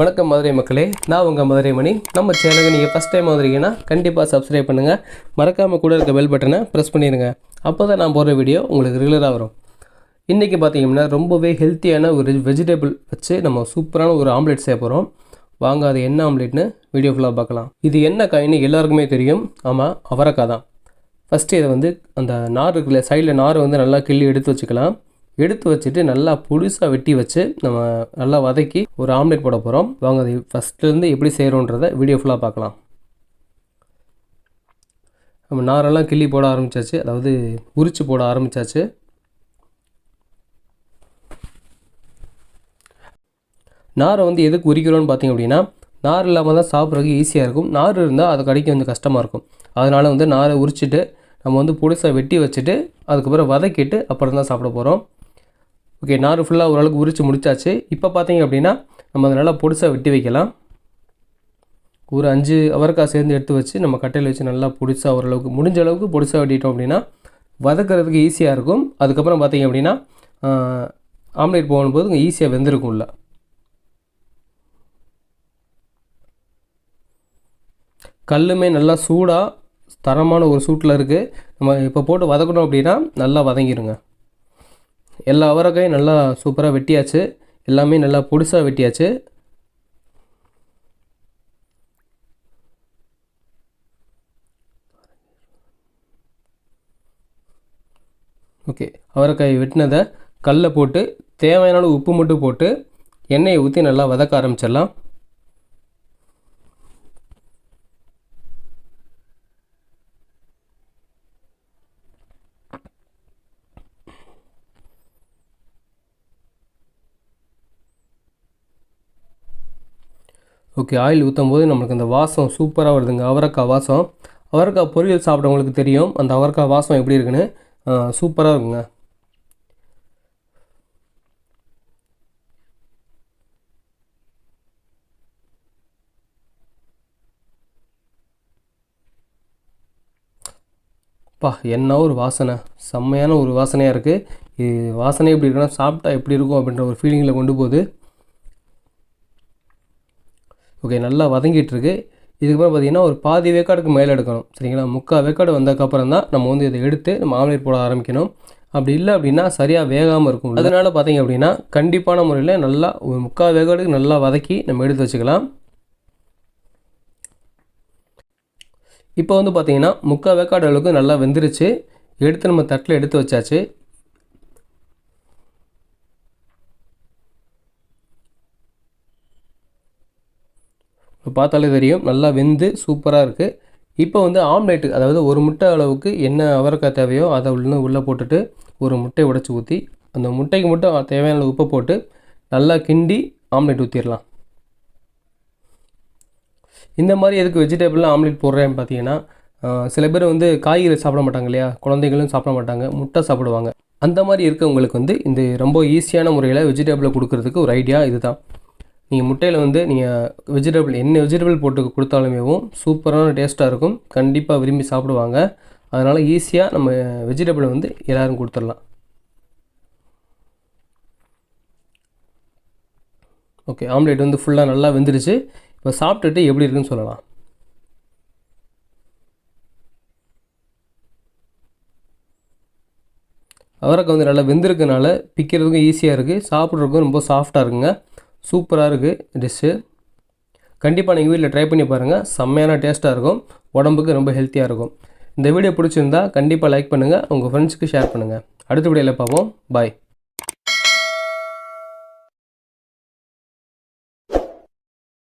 வணக்கம் மதுரை மக்களே. நான் உங்கள் மதுரை மணி நம்ம சேனலுக்கு நீங்கள் ஃபஸ்ட் டைம் வந்துருக்கீங்கன்னா கண்டிப்பாக சப்ஸ்கிரைப் பண்ணுங்கள் மறக்காமல் கூட இருக்க பெல் பட்டனை ப்ரெஸ் பண்ணிடுங்க அப்போ தான் நான் போடுற வீடியோ உங்களுக்கு ரெகுலராக வரும். இன்றைக்கி பார்த்தீங்கன்னா ரொம்பவே ஹெல்த்தியான ஒரு வெஜிடபிள் வச்சு நம்ம சூப்பரான ஒரு ஆம்லெட் செய்ய போகிறோம் வாங்க அது என்ன ஆம்லெட்னு வீடியோ ஃபுல்லாக பார்க்கலாம். இது என்ன காயின்னு எல்லாருக்குமே தெரியும். ஆமாம் அவரக்காய் தான். ஃபஸ்ட்டு இதை வந்து அந்த நார் இருக்குல்ல சைடில் நார் வந்து நல்லா கிள்ளி எடுத்து வச்சுக்கலாம். எடுத்து வச்சுட்டு நல்லா புதுசாக வெட்டி வச்சு நம்ம நல்லா வதக்கி ஒரு ஆம்லேட் போட போகிறோம் வாங்க அது ஃபஸ்ட்லேருந்து எப்படி செய்கிறோன்றத வீடியோ ஃபுல்லாக பார்க்கலாம். நம்ம நாரெல்லாம் கிள்ளி போட ஆரம்பிச்சாச்சு. அதாவது உரிச்சு போட ஆரம்பித்தாச்சு நாரை வந்து எதுக்கு உரிக்கிறோன்னு பார்த்தீங்க அப்படின்னா நார் இல்லாமல் தான் சாப்பிட்றதுக்கு ஈஸியாக இருக்கும். நார் இருந்தால் அது கடிக்க வந்து கஷ்டமாக இருக்கும். அதனால் வந்து நாரை உரிச்சிட்டு நம்ம வந்து புதுசாக வெட்டி வச்சுட்டு அதுக்கப்புறம் வதக்கிட்டு அப்புறம் தான் சாப்பிட போகிறோம் ஓகே நார் ஃபுல்லாக ஓரளவுக்கு உரித்து முடிச்சாச்சு. இப்போ பார்த்தீங்க அப்படின்னா நம்ம அதை நல்லா பொடிசாக வெட்டி வைக்கலாம். ஒரு அஞ்சு அவரைக்காய் சேர்ந்து எடுத்து வச்சு நம்ம கட்டையில் வச்சு நல்லா பொடிசாக ஓரளவுக்கு முடிஞ்ச அளவுக்கு பொடிசாக வெட்டிட்டோம் அப்படின்னா வதக்கிறதுக்கு ஈஸியாக இருக்கும். அதுக்கப்புறம் பார்த்தீங்க அப்படின்னா ஆம்லேட் போகும்போது ஈஸியாக வெந்திருக்கும்ல கல்லுமே நல்லா சூடாக தரமான ஒரு சூட்டில் இருக்குது நம்ம இப்போ போட்டு வதக்கணும் அப்படின்னா நல்லா வதங்கிடுங்க எல்லா அவரைக்காயும் நல்லா சூப்பராக வெட்டியாச்சு. எல்லாமே நல்லா பொடிசாக வெட்டியாச்சு. ஓகே அவரைக்காய் வெட்டினதை கல்லை போட்டு தேவையான உப்பு மட்டும் போட்டு எண்ணெயை ஊற்றி நல்லா வதக்க ஆரம்பிச்சிடலாம். ஓகே ஆயில் ஊற்றும் போது நம்மளுக்கு அந்த வாசம் சூப்பராக வருதுங்க. அவரைக்காய் வாசம். அவரைக்காய் பொரியல் சாப்பிட்றவங்களுக்கு தெரியும். அந்த அவரைக்காய் வாசம் எப்படி இருக்குன்னு சூப்பராக இருக்குங்க. பா என்ன ஒரு வாசனை. செம்மையான ஒரு வாசனையாக இருக்குது இது வாசனை எப்படி இருக்குன்னா சாப்பிட்டா எப்படி இருக்கும் அப்படின்ற ஒரு ஃபீலிங்கில் கொண்டு போகுது. ஓகே நல்லா வதங்கிட்டுருக்கு. இதுக்கப்புறம் பார்த்தீங்கன்னா ஒரு பாதி வேக்காடுக்கு மேலே எடுக்கணும். சரிங்களா? முக்கால் வேக்காடு வந்ததுக்கப்புறம் தான் நம்ம வந்து இதை எடுத்து நம்ம ஆம்லேட் போட ஆரம்பிக்கணும். அப்படி இல்லை அப்படின்னா சரியாக வேகாமல் இருக்கும். அதனால் பார்த்தீங்க அப்படின்னா கண்டிப்பான முறையில் நல்லா ஒரு முக்கால் வேக்காடுக்கு நல்லா வதக்கி நம்ம எடுத்து வச்சுக்கலாம். இப்போ வந்து பார்த்தீங்கன்னா முக்கால் வேக்காடு அளவுக்கு நல்லா வெந்துருச்சு. எடுத்து நம்ம தட்டில் எடுத்து வச்சாச்சு. பார்த்தாலே தெரியும். நல்லா வெந்து சூப்பராக இருக்குது இப்போ வந்து ஆம்லேட்டு அதாவது ஒரு முட்டை அளவுக்கு என்ன அவரைக்காய் தேவையோ அதை உள்ள உள்ளே போட்டுட்டு ஒரு முட்டையை உடச்சி ஊற்றி அந்த முட்டைக்கு மட்டும் தேவையான உப்பை போட்டு நல்லா கிண்டி ஆம்லேட் ஊற்றிடலாம் இந்த மாதிரி எதுக்கு வெஜிடபிள்லாம் ஆம்லேட் போடுறேன்னு பார்த்தீங்கன்னா சில பேர் வந்து காய்கறி சாப்பிட மாட்டாங்க இல்லையா? குழந்தைகளும் சாப்பிட மாட்டாங்க முட்டை சாப்பிடுவாங்க. அந்த மாதிரி இருக்கவங்களுக்கு வந்து இந்த ரொம்ப ஈஸியான முறையில் வெஜிடபிளை கொடுக்கறதுக்கு ஒரு ஐடியா இதுதான். நீங்கள் முட்டையில் வந்து நீங்கள் வெஜிடபிள் என்ன வெஜிடபிள் போட்டு கொடுத்தாலுமேவும் சூப்பரான டேஸ்ட்டாக இருக்கும். கண்டிப்பாக விரும்பி சாப்பிடுவாங்க. அதனால் ஈஸியாக நம்ம வெஜிடபிளை வந்து எல்லோரும் கொடுத்துடலாம். ஓகே ஆம்லேட் வந்து ஃபுல்லாக நல்லா வெந்துருச்சு. இப்போ சாப்பிட்டுட்டு எப்படி இருக்குன்னு சொல்லலாம். அவரைக்காய் வந்து நல்லா வெந்திருக்கனால பிக்கிறதுக்கும் ஈஸியாக இருக்குது சாப்பிட்றதுக்கும் ரொம்ப சாஃப்டாக இருக்குங்க. சூப்பராக இருக்குது டிஷ்ஷு. கண்டிப்பாக நீங்கள் வீட்டில் ட்ரை பண்ணி பாருங்கள் செம்மையான டேஸ்ட்டாக இருக்கும். உடம்புக்கு ரொம்ப ஹெல்த்தியாக இருக்கும். இந்த வீடியோ பிடிச்சிருந்தா கண்டிப்பாக லைக் பண்ணுங்கள் உங்கள் ஃப்ரெண்ட்ஸுக்கு ஷேர் பண்ணுங்கள் அடுத்த வீடியோவில் பார்ப்போம். பாய்